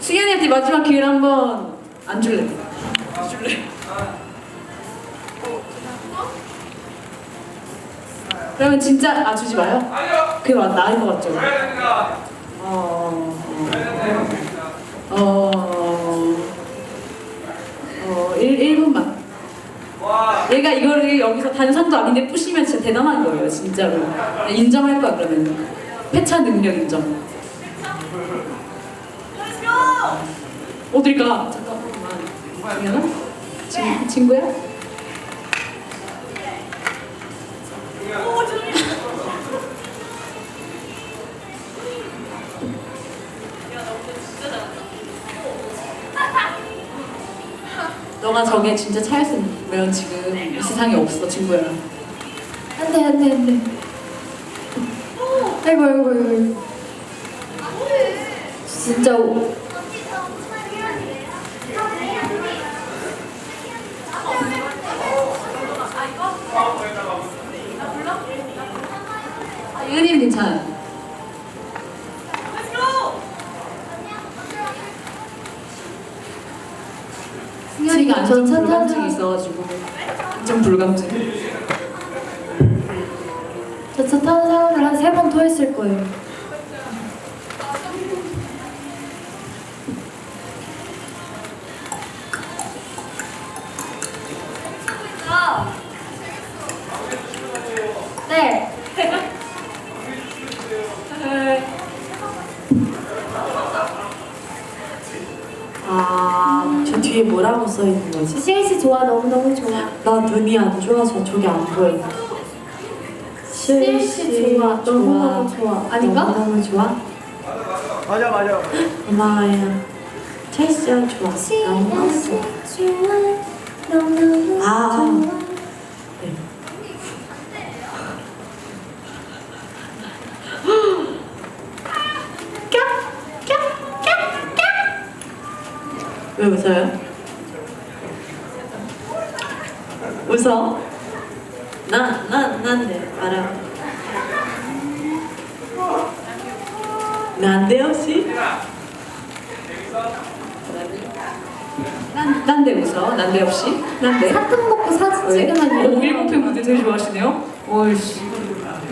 승현이한테 마지막 기회를 한번 안 줄래? 줄래? 그러면 진짜 아 주지 마요? 그게 맞 나은 것 같죠? 어, 어, 어, 어, 1, 1분만. 얘가 이거를 여기서 단상도 아닌데 부시면 진짜 대단한 거예요, 진짜로. 인정할 거야, 그러면. 회차 능력 인정. 어딜 가? 잠깐만. 미안하? 친, 친구야? 너가 저게 진짜 차였으면 지금 이 세상에 없어, 친구야. 안 돼, 안 돼, 안 돼. 아이고, 아이고, 아이고. 진짜 오- 아, 유님 괜찮아요. 승현이가 안전 불감증이 있어가지고 안전 불감증. 저차 타는 사람을 한세 번 토했을 거예요. 네. 아, 저 뒤에 뭐라고 써 있는 거지? CLC 좋아 너무 너무 좋아. 나 눈이 안 좋아서 저게 안 보여. CLC 좋아 너무 너무 좋아. 아닌가? 너무 좋아? 맞아 맞아. 고마워요. 첼시가 좋아. 너무 좋아. 아. 네. 왜 웃어요? 웃어? 나, 나, 난데, 말아. 난데 혹시? 난, 난데 웃어? 난데 없이? 난데? 사탕 먹고 사진 왜? 찍으면 오, 일본팬 무대 되게 좋아하시네요? 오이씨.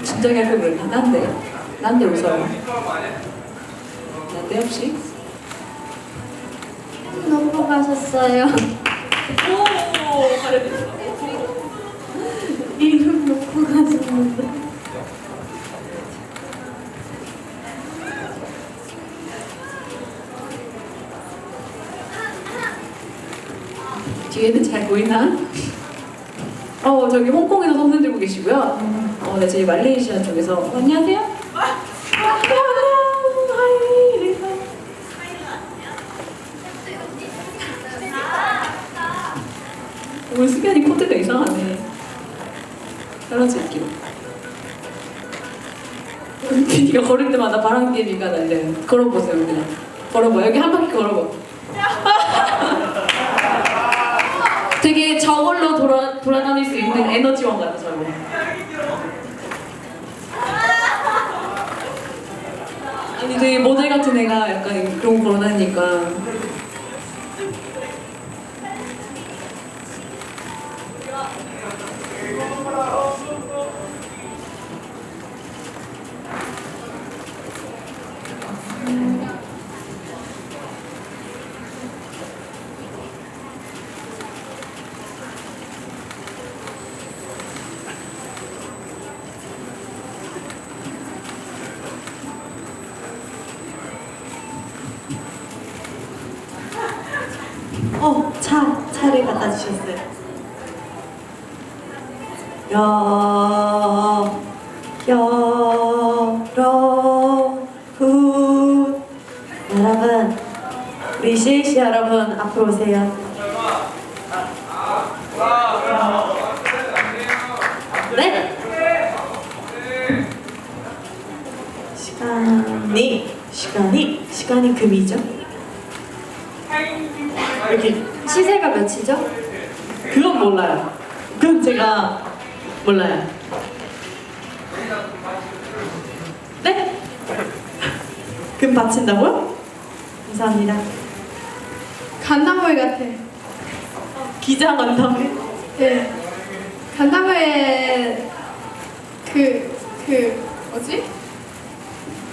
진작에 할걸 그랬나? 난데? 난데 웃어요? 난데 없이? 놓고 가셨어요. 오, 잘했어. 이름 가셨는데. 뒤에는 잘 보이나? 어, 저기 홍콩에서 손 흔들고 계시고요. 어, 네, 저희 말레이시아 쪽에서. 어, 안녕하세요. 오늘 수변이 코드가 이상하네. 떨어질게요. 비가 걸을 때마다 바람개비가 날려요. 걸어보세요, 그냥. 걸어봐. 여기 한 바퀴 걸어봐. 되게 저걸로 돌아, 돌아다닐 수 있는 에너지원 같아, 저거. 아니, 되게 모델 같은 애가 약간 그런 거 걸어다니니까. 어, 차, 차를 갖다 주셨어요. 여, 여러분. 여러분, 우리 CLC 여러분, 앞으로 오세요. 네? 시간이, 시간이, 시간이 금이죠? 이렇게 시세가 몇이죠? 그건 몰라요. 그건 제가 몰라요. 네? 금 바친다고요? 감사합니다. 간담회 같아. 기자 간담회? 네. 간담회 그, 그, 뭐지?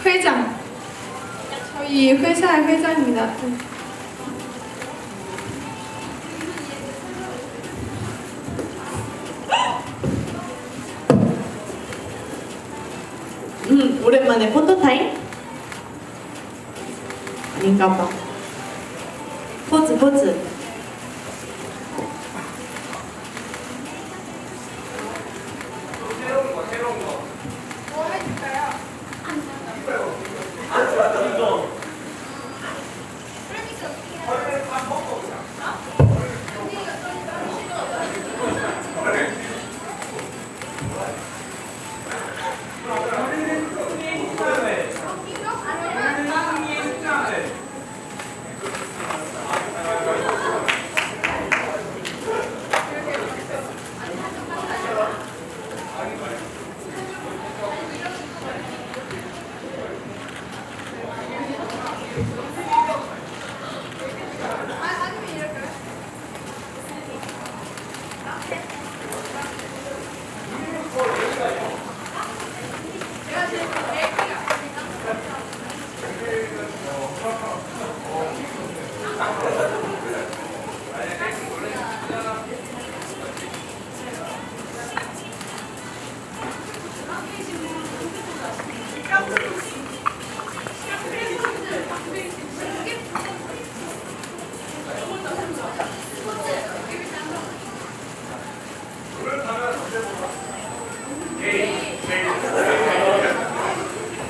회장. 저희 회사의 회장입니다. 오랜만에 폰토 타임? 아닌가 봐. 포즈, 포즈.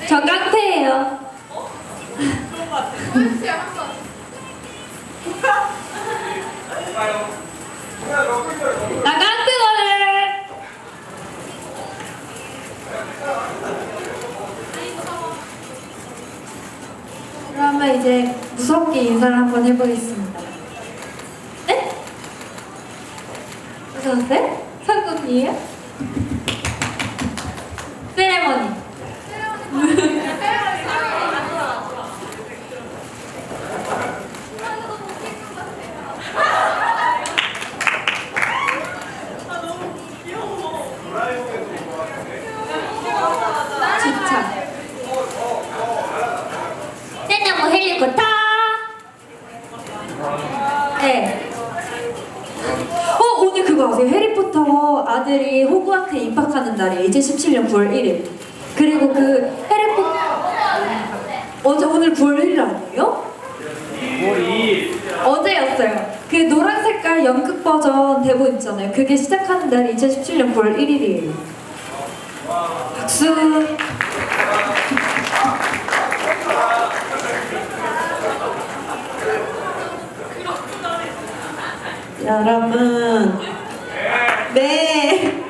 저 깡패예요. 나 깡패거든. 그러면 이제 무섭게 인사를 한번 해보겠습니다. 네? 무서웠어요? 성공이에요? 세레머니. 주차. 내가 뭐 헬리콥터? 네. 어 오늘 그거 아세요? 해리포터 아들이 호그와트에 입학하는 날이에요. 2017년 9월 1일. 그리고 그 해리포터 어제 오늘 9월 1일 아니에요? 어제였어요. 그 노란 색깔 연극 버전 대본 있잖아요. 그게 시작하는 날이 2017년 9월 1일이에요. 박수. 여러분. 네.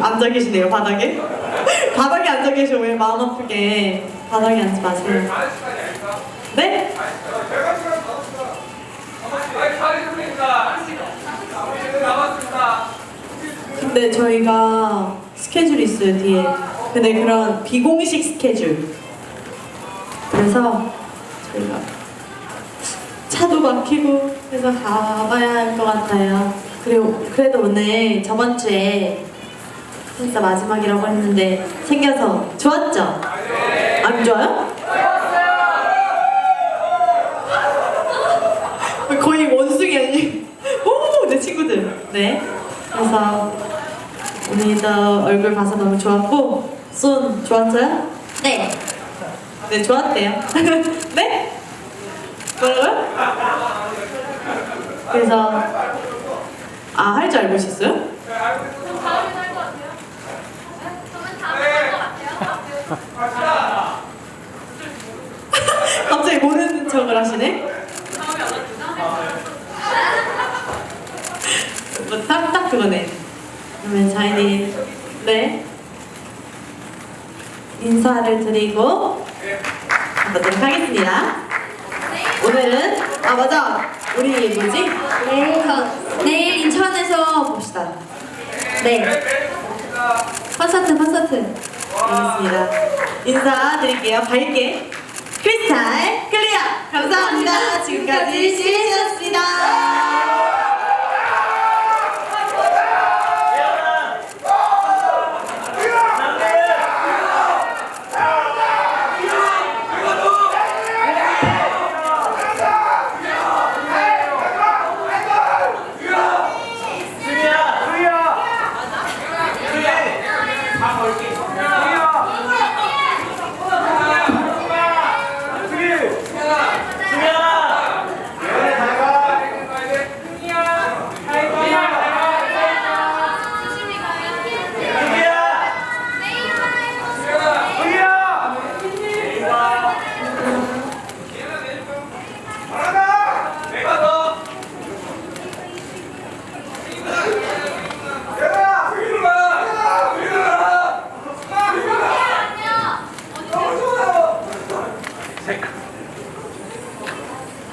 앉아 계시네요, 바닥에. 바닥에 앉아 계셔, 왜 마음 아프게. 바닥에 앉지 마세요. 네? 근데 저희가 스케줄이 있어요, 뒤에. 근데 그런 비공식 스케줄. 그래서 저희가 차도 막히고 해서 가봐야 할 것 같아요. 그리고 그래도 오늘 저번 주에 진짜 마지막이라고 했는데 생겨서 좋았죠? 안 좋아요? 거의 원숭이 아니? 오, 내 친구들. 네. 그래서 오늘도 얼굴 봐서 너무 좋았고 손 좋았어요? 네. 네, 좋았대요. 네? 뭐라고요? 그래서 아, 할 줄 알고 있었어요? 갑자기 모르는 척을 하시네? 뭐, 그거네. 그러면 저희는, 네. 인사를 드리고 가보도록 하겠습니다. 오늘은, 아, 맞아. 우리 뭐지? 내일, 내일 인천에서 봅시다. 네. 콘서트, 콘서트. 알겠습니다. 인사드릴게요. 밝게. 크리스탈 클리어! 감사합니다. 지금까지 시리즈였습니다.